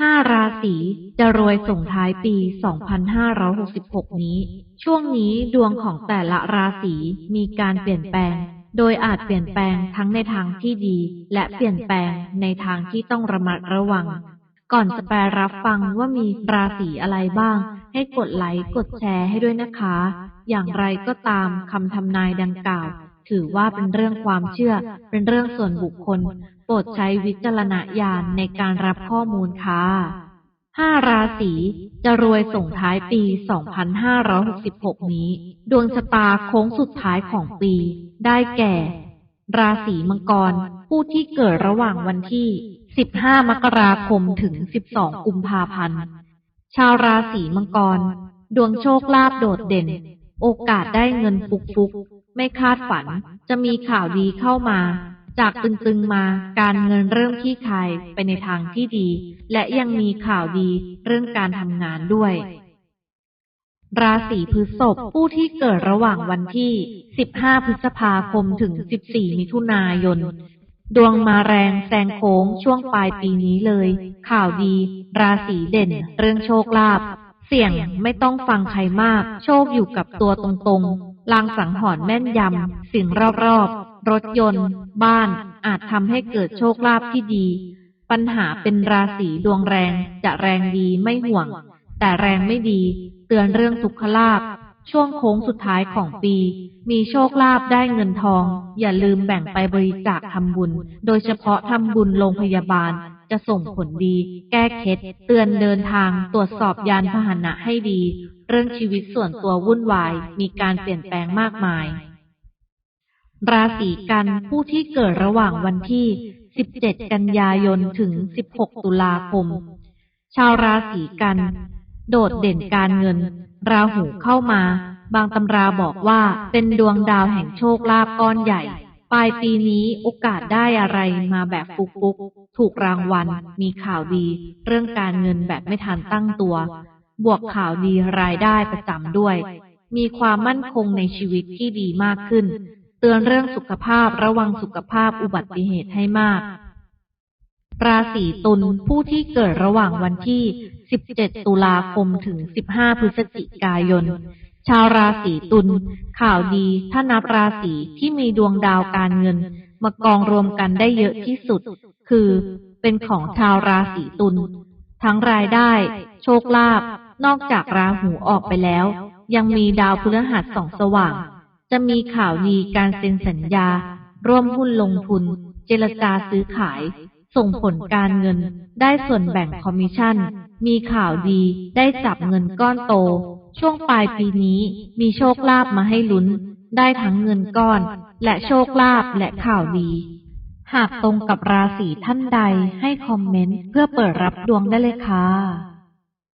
ห้าราศีจะรวยส่งท้ายปี 2566 นี้ ช่วงนี้ดวงของแต่ละราศีมีการเปลี่ยนแปลง โดยอาจเปลี่ยนแปลงทั้งในทางที่ดี และเปลี่ยนแปลงในทางที่ต้องระมัดระวัง ก่อนจะไปรับฟังว่ามีราศีอะไรบ้าง ให้กดไลค์กดแชร์ให้ด้วยนะคะ อย่างไรก็ตามคำทำนายดังกล่าว ถือว่าเป็นเรื่องความเชื่อ เป็นเรื่องส่วนบุคคล โปรดใช้วิจารณญาณในการรับข้อมูลค่ะห้าราศีจะรวยส่งท้ายปี 2566 นี้ ดวงชะตาโค้งสุดท้ายของปี ได้แก่ ราศีมังกร ผู้ที่เกิดระหว่างวันที่ 15 มกราคมถึง 12 กุมภาพันธ์ ชาวราศีมังกร ดวงโชคลาภโดดเด่น โอกาสได้เงินฟุกฟุก ไม่คาดฝัน จะมีข่าวดีเข้ามา จากตึงๆมาการเงินเริ่มที่คายไปในทางที่ดี และยังมีข่าวดีเรื่องการทำงานด้วย ราศีพฤษภผู้ที่เกิดระหว่างวันที่ 15 พฤษภาคมถึง 14 มิถุนายนดวงมาแรงแซงโค้งช่วงปลายปีนี้เลย ข่าวดี ราศีเด่น เรื่องโชคลาภเสี่ยงไม่ต้องฟังใครมาก โชคอยู่กับตัวตรงๆ ลางสังหรณ์แม่นยำ สิ่งรอบๆ รถยนต์ บ้าน อาจทำให้เกิดโชคลาภที่ดี ปัญหาเป็นราศีดวงแรง จะแรงดีไม่ห่วง แต่แรงไม่ดี เตือนเรื่องทุกขลาภ ช่วงโค้งสุดท้ายของปี มีโชคลาภได้เงินทอง อย่าลืมแบ่งไปบริจาคทำบุญ โดยเฉพาะทำบุญโรงพยาบาล จะส่งผลดี แก้เคล็ดเตือนเดินทาง ตรวจสอบยานพาหนะให้ดี เรื่องชีวิตส่วนตัววุ่นวาย มีการเปลี่ยนแปลงมากมาย ราศีกันผู้ที่เกิดระหว่างวันที่ 17 กันยายนถึง 16 ตุลาคม ชาวราศีกัน โดดเด่นการเงิน ราหูเข้ามา บางตำราบอกว่าเป็นดวงดาวแห่งโชคลาภก้อนใหญ่ ปลายปีนี้โอกาสได้อะไรมาแบบฟุกๆถูกรางวัล มีข่าวดี เรื่องการเงินแบบไม่ทันตั้งตัว บวกข่าวดีรายได้ประจำด้วย มีความมั่นคงในชีวิตที่ดีมากขึ้น เตือนเรื่องสุขภาพระวังสุขภาพอุบัติเหตุให้มาก ราศีตุลผู้ที่เกิดระหว่างวันที่ 17 ตุลาคมถึง 15 พฤศจิกายน ชาวราศีตุลข่าวดีถ้านับราศีที่มีดวงดาวการเงิน มากองรวมกันได้เยอะที่สุด คือเป็นของชาวราศีตุลทั้งรายได้ โชคลาภนอกจากราหูออกไปแล้ว ยังมีดาวพฤหัสสองสว่าง จะมีข่าวดีการเซ็นสัญญา ร่วมหุ้นลงทุน เจรจาซื้อขาย ส่งผลการเงินได้ส่วนแบ่งคอมมิชชั่น มีข่าวดีได้จับเงินก้อนโต ช่วงปลายปีนี้มีโชคลาภมาให้ลุ้น ได้ทั้งเงินก้อน และโชคลาภและข่าวดี หากตรงกับราศีท่านใดให้คอมเมนต์เพื่อเปิดรับดวงได้เลยค่ะ